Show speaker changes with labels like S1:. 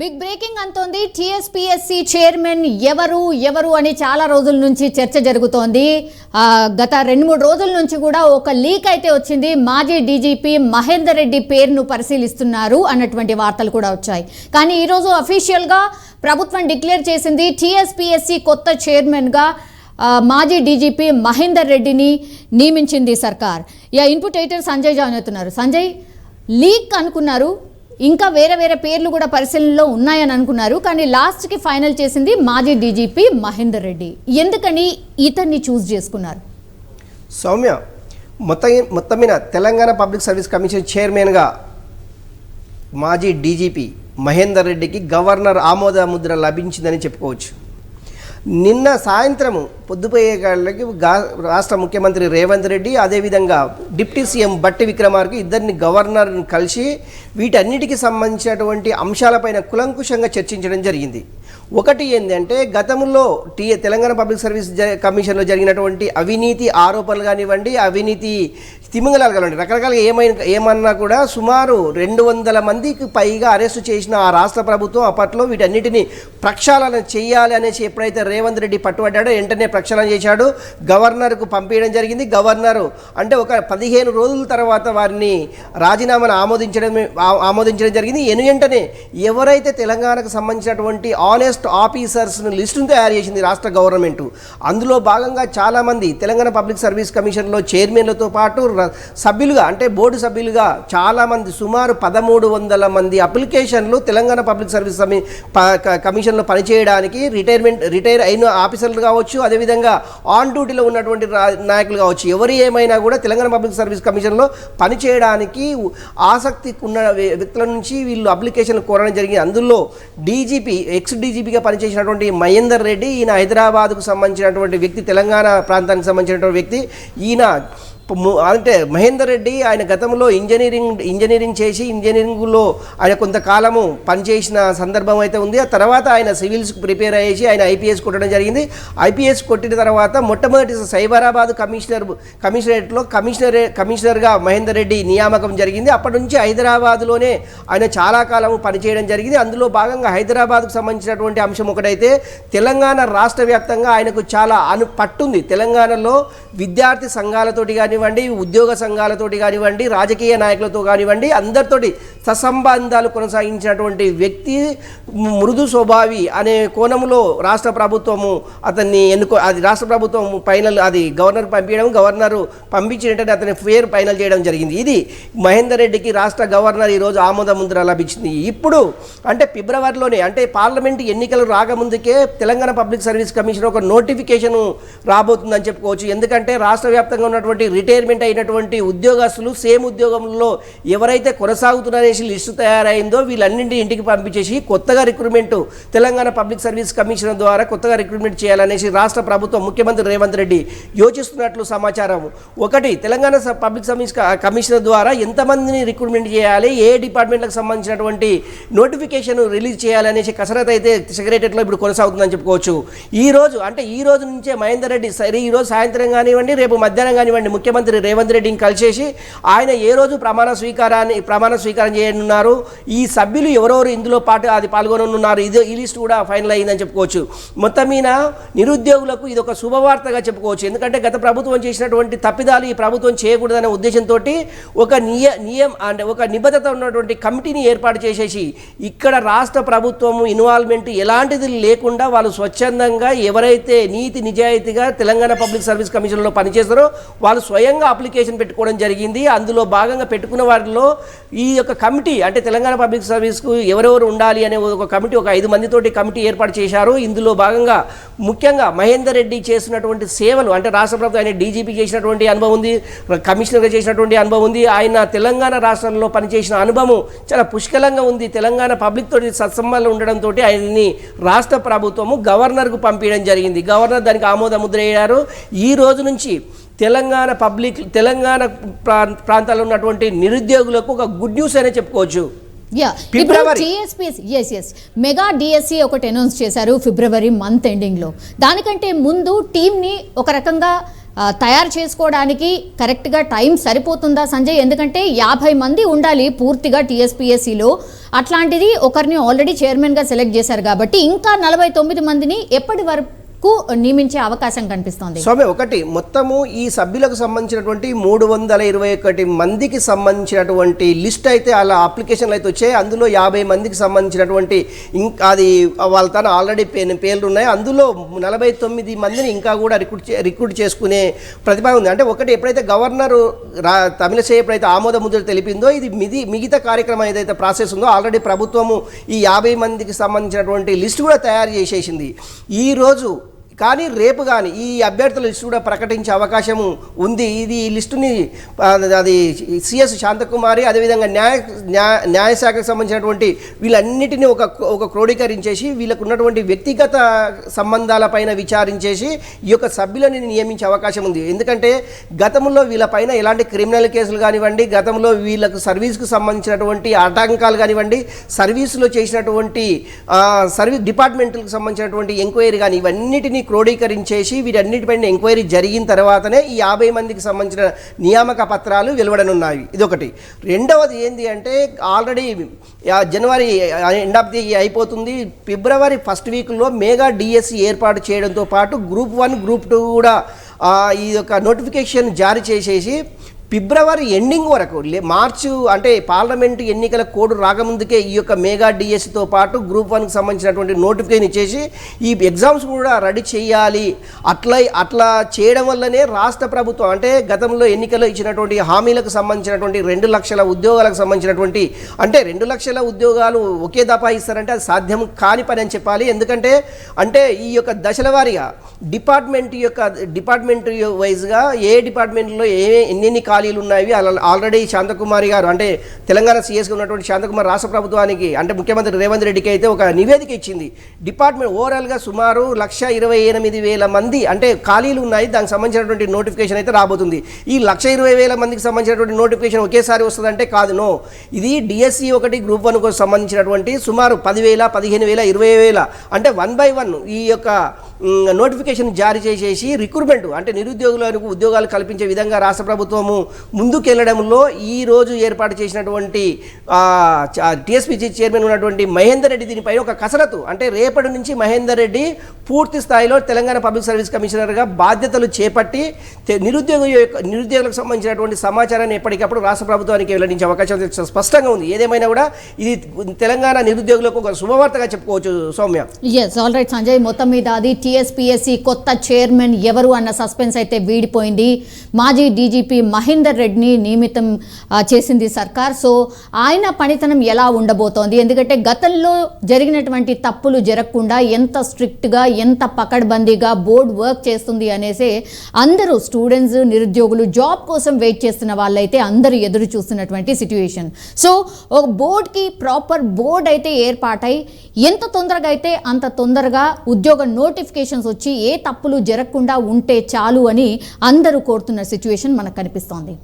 S1: Big breaking అంతోంది. TSPSC chairman ఎవరు ఎవరు అని చాలా రోజుల నుంచి చర్చ జరుగుతోంది. గత రెండు మూడు రోజుల నుంచి కూడా ఒక లీక్ అయితే వచ్చింది. మాజీ డీజీపీ మహేందర్ రెడ్డి పేరును పరిశీలిస్తున్నారు అన్నటువంటి వార్తలు కూడా వచ్చాయి. కానీ ఈరోజు అఫీషియల్గా ప్రభుత్వం డిక్లేర్ చేసింది. టీఎస్పీఎస్సీ కొత్త చైర్మన్గా మాజీ డీజీపీ మహేందర్ రెడ్డిని నియమించింది సర్కార్. యా ఇన్పుట్ ఎడిటర్ సంజయ్ జాయిన్ అవుతున్నారు. సంజయ్ లీక్ అనుకున్నారు. ఇంకా వేరే వేరే పేర్లు కూడా పరిశీలనలో ఉన్నాయని అనుకున్నారు. కానీ లాస్ట్కి ఫైనల్ చేసింది మాజీ డీజీపీ మహేందర్ రెడ్డి. ఎందుకని ఇతన్ని చూస్ చేసుకున్నారు?
S2: సౌమ్య మొత్తం మొత్తం మీద తెలంగాణ పబ్లిక్ సర్వీస్ కమిషన్ చైర్మన్గా మాజీ డీజీపీ మహేందర్ రెడ్డికి గవర్నర్ ఆమోద ముద్ర లభించిందని చెప్పుకోవచ్చు. నిన్న సాయంత్రము పొద్దుపోయే కాళ్ళకి రాష్ట్ర ముఖ్యమంత్రి రేవంత్ రెడ్డి అదేవిధంగా డిప్యూటీ సీఎం బట్టి విక్రమార్కు ఇద్దరిని గవర్నర్ని కలిసి వీటన్నిటికి సంబంధించినటువంటి అంశాలపైన కులంకుశంగా చర్చించడం జరిగింది. ఒకటి ఏంటంటే గతంలో టీ తెలంగాణ పబ్లిక్ సర్వీస్ జ కమిషన్లో జరిగినటువంటి అవినీతి ఆరోపణలు కానివ్వండి అవినీతి తిమింగలాలు కానివ్వండి రకరకాలుగా ఏమైనా ఏమన్నా కూడా సుమారు రెండు వందల మందికి పైగా అరెస్టు చేసిన ఆ రాష్ట్ర ప్రభుత్వం అప్పట్లో వీటన్నిటిని ప్రక్షాళన చేయాలి అనేసి ఎప్పుడైతే రేవంత్ రెడ్డి పట్టుబడ్డాడు వెంటనే ప్రక్షాళన చేశాడు. గవర్నర్కు పంపించడం జరిగింది. గవర్నరు అంటే ఒక పదిహేను రోజుల తర్వాత వారిని రాజీనామాను ఆమోదించడం ఆమోదించడం జరిగింది. ఎను వెంటనే ఎవరైతే తెలంగాణకు సంబంధించినటువంటి ఆనెస్ట్ ఆఫీసర్స్ను లిస్టును తయారు చేసింది రాష్ట్ర గవర్నమెంట్ అందులో భాగంగా చాలామంది తెలంగాణ పబ్లిక్ సర్వీస్ కమిషన్లో చైర్మన్లతో పాటు సభ్యులుగా అంటే బోర్డు సభ్యులుగా చాలామంది సుమారు పదమూడు వందల మంది అప్లికేషన్లు తెలంగాణ పబ్లిక్ సర్వీస్ ప- కమిషన్లో పనిచేయడానికి రిటైర్మెంట్ రిటైర్ అయిన ఆఫీసర్లు కావచ్చు అదేవిధంగా ఆన్ డ్యూటీలో ఉన్నటువంటి నాయకులు కావచ్చు ఎవరు ఏమైనా కూడా తెలంగాణ పబ్లిక్ సర్వీస్ కమిషన్లో పనిచేయడానికి ఆసక్తి ఉన్న వ్యక్తుల నుంచి వీళ్ళు అప్లికేషన్లు కోరడం జరిగింది. అందులో డీజీపీ ఎక్స్ డీజీపీగా పనిచేసినటువంటి మహేందర్ రెడ్డి ఈయన హైదరాబాద్కు సంబంధించినటువంటి వ్యక్తి తెలంగాణ ప్రాంతానికి సంబంధించినటువంటి వ్యక్తి ఈయన అంటే మహేందర్ రెడ్డి ఆయన గతంలో ఇంజనీరింగ్ ఇంజనీరింగ్ చేసి ఇంజనీరింగ్లో ఆయన కొంతకాలము పనిచేసిన సందర్భం అయితే ఉంది. ఆ తర్వాత ఆయన సివిల్స్కి ప్రిపేర్ అయ్యేసి ఆయన ఐపీఎస్ కొట్టడం జరిగింది. ఐపీఎస్ కొట్టిన తర్వాత మొట్టమొదటి సైబరాబాద్ కమిషనర్ కమిషనరేట్లో కమిషనర్ కమిషనర్గా మహేందర్ రెడ్డి నియామకం జరిగింది. అప్పటి నుంచి హైదరాబాద్లోనే ఆయన చాలా కాలం పనిచేయడం జరిగింది. అందులో భాగంగా హైదరాబాద్కు సంబంధించినటువంటి అంశం ఒకటైతే తెలంగాణ రాష్ట్ర వ్యాప్తంగా ఆయనకు చాలా అను పట్టుంది. తెలంగాణలో విద్యార్థి సంఘాలతోటి కానీ కానివ్వండి ఉద్యోగ సంఘాలతోటి కానివ్వండి రాజకీయ నాయకులతో కానివ్వండి అందరితోటి ససంబంధాలు కొనసాగించినటువంటి వ్యక్తి మృదు స్వభావి అనే కోణంలో రాష్ట్ర ప్రభుత్వము అతన్ని ఎన్నుకో అది రాష్ట్ర ప్రభుత్వం ఫైనల్ అది గవర్నర్ పంపించడం గవర్నర్ పంపించినట్టు అతని ఫేర్ ఫైనల్ చేయడం జరిగింది. ఇది మహేందర్ రెడ్డికి రాష్ట్ర గవర్నర్ ఈరోజు ఆమోద ముద్ర లభించింది. ఇప్పుడు అంటే ఫిబ్రవరిలోనే అంటే పార్లమెంట్ ఎన్నికలు రాకముందుకే తెలంగాణ పబ్లిక్ సర్వీస్ కమిషన్ ఒక నోటిఫికేషన్ రాబోతుందని చెప్పుకోవచ్చు. ఎందుకంటే రాష్ట్ర వ్యాప్తంగా ఉన్నటువంటి రిటైర్మెంట్ అయినటువంటి ఉద్యోగస్తులు సేమ్ ఉద్యోగంలో ఎవరైతే కొనసాగుతున్నారనేసి లిస్టు తయారైందో వీళ్ళన్నింటి ఇంటికి పంపించేసి కొత్తగా recruitment Telangana public service commission ద్వారా కొత్తగా రిక్రూట్మెంట్ చేయాలనేసి రాష్ట్ర ప్రభుత్వం ముఖ్యమంత్రి రేవంత్ రెడ్డి యోచిస్తున్నట్లు సమాచారం. ఒకటి తెలంగాణ పబ్లిక్ సర్వీస్ కమిషన్ ద్వారా ఎంతమందిని రిక్రూట్మెంట్ చేయాలి ఏ డిపార్ట్మెంట్లకు సంబంధించినటువంటి నోటిఫికేషన్ రిలీజ్ చేయాలనేసి కసరత్ అయితే సెక్రటరీలో ఇప్పుడు కొనసాగుతుందని చెప్పుకోవచ్చు. ఈ రోజు అంటే ఈ రోజు నుంచే మహేందర్ రెడ్డి సరే ఈ రోజు సాయంత్రం కానివ్వండి రేపు మధ్యాహ్నం కానివ్వండి ముఖ్యమంత్రి రేవంత్ రెడ్డిని కలిసేసి ఆయన ఏ రోజు ప్రమాణ స్వీకారాన్ని ప్రమాణ స్వీకారం చేయనున్నారు? ఈ సభ్యులు ఎవరెవరు? ఇందులో పాటు అది పాల్గొననున్నారు. ఇది ఈ లిస్ట్ కూడా ఫైనల్ అయిందని చెప్పుకోవచ్చు. మొత్తం మీద నిరుద్యోగులకు ఇది ఒక శుభవార్తగా చెప్పుకోవచ్చు. ఎందుకంటే గత ప్రభుత్వం చేసినటువంటి తప్పిదాలు ఈ ప్రభుత్వం చేయకూడదనే ఉద్దేశంతో ఒక నియ నియం అంటే ఒక నిబద్ధత ఉన్నటువంటి కమిటీని ఏర్పాటు చేసేసి ఇక్కడ రాష్ట్ర ప్రభుత్వము ఇన్వాల్వ్మెంట్ ఎలాంటిది లేకుండా వాళ్ళు స్వచ్ఛందంగా ఎవరైతే నీతి నిజాయితీగా తెలంగాణ పబ్లిక్ సర్వీస్ కమిషన్లో పనిచేస్తారో వాళ్ళు స్వయంగా అప్లికేషన్ పెట్టుకోవడం జరిగింది. అందులో భాగంగా పెట్టుకున్న వారిలో ఈ యొక్క కమిటీ అంటే తెలంగాణ పబ్లిక్ సర్వీస్కు ఎవరెవరు ఉండాలి అనే ఒక కమిటీ ఒక ఐదు మందితోటి కమిటీ ఏర్పాటు చేశారు. ఇందులో భాగంగా ముఖ్యంగా మహేందర్ రెడ్డి చేసినటువంటి సేవలు అంటే రాష్ట్ర ప్రభుత్వం ఆయన డీజీపీ చేసినటువంటి అనుభవం ఉంది కమిషనర్గా చేసినటువంటి అనుభవం ఉంది. ఆయన తెలంగాణ రాష్ట్రంలో పనిచేసిన అనుభవం చాలా పుష్కలంగా ఉంది. తెలంగాణ పబ్లిక్ తోటి సత్సంబంధాలు ఉండడంతో ఆయన్ని రాష్ట్ర ప్రభుత్వము గవర్నర్కు పంపించడం జరిగింది. గవర్నర్ దానికి ఆమోద ముద్ర ఈ రోజు నుంచి తెలంగాణ పబ్లిక్ తెలంగాణ ప్రా ప్రాంతాల్లో ఉన్నటువంటి నిరుద్యోగులకు ఒక గుడ్ న్యూస్ అనే చెప్పుకోవచ్చు.
S1: మెగా డిఎస్సి ఒకటి అనౌన్స్ చేశారు ఫిబ్రవరి మంత్ ఎండింగ్లో దానికంటే ముందు టీంని ఒక రకంగా తయారు చేసుకోవడానికి కరెక్ట్గా టైం సరిపోతుందా సంజయ్? ఎందుకంటే యాభై మంది ఉండాలి పూర్తిగా టీఎస్పీఎస్సిలో అట్లాంటిది ఒకరిని ఆల్రెడీ చైర్మన్గా సెలెక్ట్ చేశారు కాబట్టి ఇంకా నలభై తొమ్మిది మందిని ఎప్పటి వరకు కు నియమించే అవకాశం కనిపిస్తోంది.
S2: స్వామి ఒకటి మొత్తము ఈ సభ్యులకు సంబంధించినటువంటి మూడు వందల ఇరవై ఒకటి మందికి సంబంధించినటువంటి లిస్ట్ అయితే అలా అప్లికేషన్లు అయితే వచ్చాయి. అందులో యాభై మందికి సంబంధించినటువంటి ఇంకా అది వాళ్ళ తన ఆల్రెడీ పే పేర్లు ఉన్నాయి అందులో నలభై తొమ్మిది మందిని ఇంకా కూడా రిక్రూట్ రిక్రూట్ చేసుకునే ప్రతిభ ఉంది. అంటే ఒకటి ఎప్పుడైతే గవర్నర్ రా తమిళసే ఎప్పుడైతే ఆమోద ముద్ర తెలిపిందో ఇది మిది మిగతా కార్యక్రమం ఏదైతే ప్రాసెస్ ఉందో ఆల్రెడీ ప్రభుత్వము ఈ యాభై మందికి సంబంధించినటువంటి లిస్ట్ కూడా తయారు చేసేసింది. ఈరోజు కానీ రేపు కానీ ఈ అభ్యర్థుల లిస్టు కూడా ప్రకటించే అవకాశం ఉంది. ఇది ఈ లిస్టుని అది సిఎస్ శాంతకుమారి అదేవిధంగా న్యాయ న్యాయ న్యాయశాఖకు సంబంధించినటువంటి వీళ్ళన్నిటిని ఒక ఒక క్రోడీకరించేసి వీళ్ళకు ఉన్నటువంటి వ్యక్తిగత సంబంధాలపైన విచారించేసి ఈ యొక్క సభ్యులని నియమించే అవకాశం ఉంది. ఎందుకంటే గతంలో వీళ్ళపైన ఎలాంటి క్రిమినల్ కేసులు కానివ్వండి గతంలో వీళ్ళకు సర్వీస్కు సంబంధించినటువంటి ఆటంకాలు కానివ్వండి సర్వీసులో చేసినటువంటి సర్వీస్ డిపార్ట్మెంట్లకు సంబంధించినటువంటి ఎంక్వైరీ కానీ ఇవన్నిటిని క్రోడీకరించేసి వీటన్నిటిపైన ఎంక్వైరీ జరిగిన తర్వాతనే ఈ యాభై మందికి సంబంధించిన నియామక పత్రాలు వెలువడనున్నాయి. ఇదొకటి. రెండవది ఏంటి అంటే already January end of the అయిపోతుంది. ఫిబ్రవరి ఫస్ట్ వీక్లో మేగా డిఎస్సి ఏర్పాటు చేయడంతో పాటు గ్రూప్ వన్ గ్రూప్ టూ కూడా ఈ యొక్క నోటిఫికేషన్ జారీ చేసేసి ఫిబ్రవరి ఎండింగ్ వరకు లే మార్చు అంటే పార్లమెంటు ఎన్నికల కోడ్ రాకముందుకే ఈ యొక్క మెగా డిఎస్సితో పాటు గ్రూప్ వన్కి సంబంధించినటువంటి నోటిఫికేషన్ ఇచ్చేసి ఈ ఎగ్జామ్స్ కూడా రెడీ చేయాలి. అట్లా అట్లా చేయడం వల్లనే రాష్ట్ర ప్రభుత్వం అంటే గతంలో ఎన్నికల్లో ఇచ్చినటువంటి హామీలకు సంబంధించినటువంటి రెండు లక్షల ఉద్యోగాలకు సంబంధించినటువంటి అంటే రెండు లక్షల ఉద్యోగాలు ఒకే దఫా ఇస్తారంటే అది సాధ్యం కాని పని అని చెప్పాలి. ఎందుకంటే అంటే ఈ యొక్క దశల వారీగా డిపార్ట్మెంట్ యొక్క డిపార్ట్మెంట్ వైజ్గా ఏ డిపార్ట్మెంట్లో ఏ ఎన్నెన్ని ఖాళీలు ఉన్నాయి. ఆల్రెడీ శాంతకుమారి గారు అంటే తెలంగాణ సీఎస్గా ఉన్నటువంటి శాంతకుమార్ రాష్ట్ర ప్రభుత్వానికి అంటే ముఖ్యమంత్రి రేవంత్ రెడ్డికి అయితే ఒక నివేదిక ఇచ్చింది. డిపార్ట్మెంట్ ఓవరాల్గా సుమారు లక్ష ఇరవై ఎనిమిది వేల మంది అంటే ఖాళీలు ఉన్నాయి. దానికి సంబంధించినటువంటి నోటిఫికేషన్ అయితే రాబోతుంది. ఈ లక్ష ఇరవై వేల మందికి సంబంధించినటువంటి నోటిఫికేషన్ ఒకేసారి వస్తుందంటే కాదు నో ఇది డిఎస్సి ఒకటి గ్రూప్ వన్కు సంబంధించినటువంటి సుమారు పదివేల పదిహేను వేల ఇరవై వేల అంటే వన్ బై వన్ ఈ యొక్క నోటిఫికేషన్ జారీ చేసేసి రిక్రూట్మెంట్ అంటే నిరుద్యోగులకు ఉద్యోగాలు కల్పించే విధంగా రాష్ట్ర ప్రభుత్వము ముందుకెళ్ళడంలో ఈ రోజు ఏర్పాటు చేసినటువంటి టిఎస్పీ చైర్మన్ ఉన్నటువంటి మహేందర్ రెడ్డి దీనిపై ఒక కసరత్తు. అంటే రేపటి నుంచి మహేందర్ రెడ్డి పూర్తి స్థాయిలో తెలంగాణ పబ్లిక్ సర్వీస్ కమిషనర్గా బాధ్యతలు చేపట్టి నిరుద్యోగ నిరుద్యోగులకు సంబంధించినటువంటి సమాచారాన్ని ఎప్పటికప్పుడు రాష్ట్ర ప్రభుత్వానికి వెల్లడించే అవకాశం స్పష్టంగా ఉంది. ఏదేమైనా కూడా ఇది తెలంగాణ నిరుద్యోగులకు ఒక శుభవార్తగా చెప్పుకోవచ్చు Soumya.
S1: Yes all right Sanjay మొత్తం మీద అది టీఎస్పీఎస్సి కొత్త చైర్మన్ ఎవరు అన్న సస్పెన్స్ అయితే వీడిపోయింది. మాజీ డీజీపీ మహేందర్ రెడ్డిని నియమితం చేసింది సర్కార్. సో ఆయన పనితనం ఎలా ఉండబోతోంది? ఎందుకంటే గతంలో జరిగినటువంటి తప్పులు జరగకుండా ఎంత స్ట్రిక్ట్గా ఎంత పకడ్బందీగా బోర్డు వర్క్ చేస్తుంది అనేసి అందరూ స్టూడెంట్స్ నిరుద్యోగులు జాబ్ కోసం వెయిట్ చేస్తున్న వాళ్ళైతే అందరూ ఎదురు చూస్తున్నటువంటి సిచ్యువేషన్ సో ఒక బోర్డ్కి ప్రాపర్ బోర్డ్ అయితే ఏర్పాటై ఎంత తొందరగా అయితే అంత తొందరగా ఉద్యోగ నోటిఫికేషన్స్ వచ్చి ఏ తప్పులు జరగకుండా ఉంటే చాలు అని అందరూ కోరుతున్న సిచ్యువేషన్ మనకు కనిపిస్తోంది.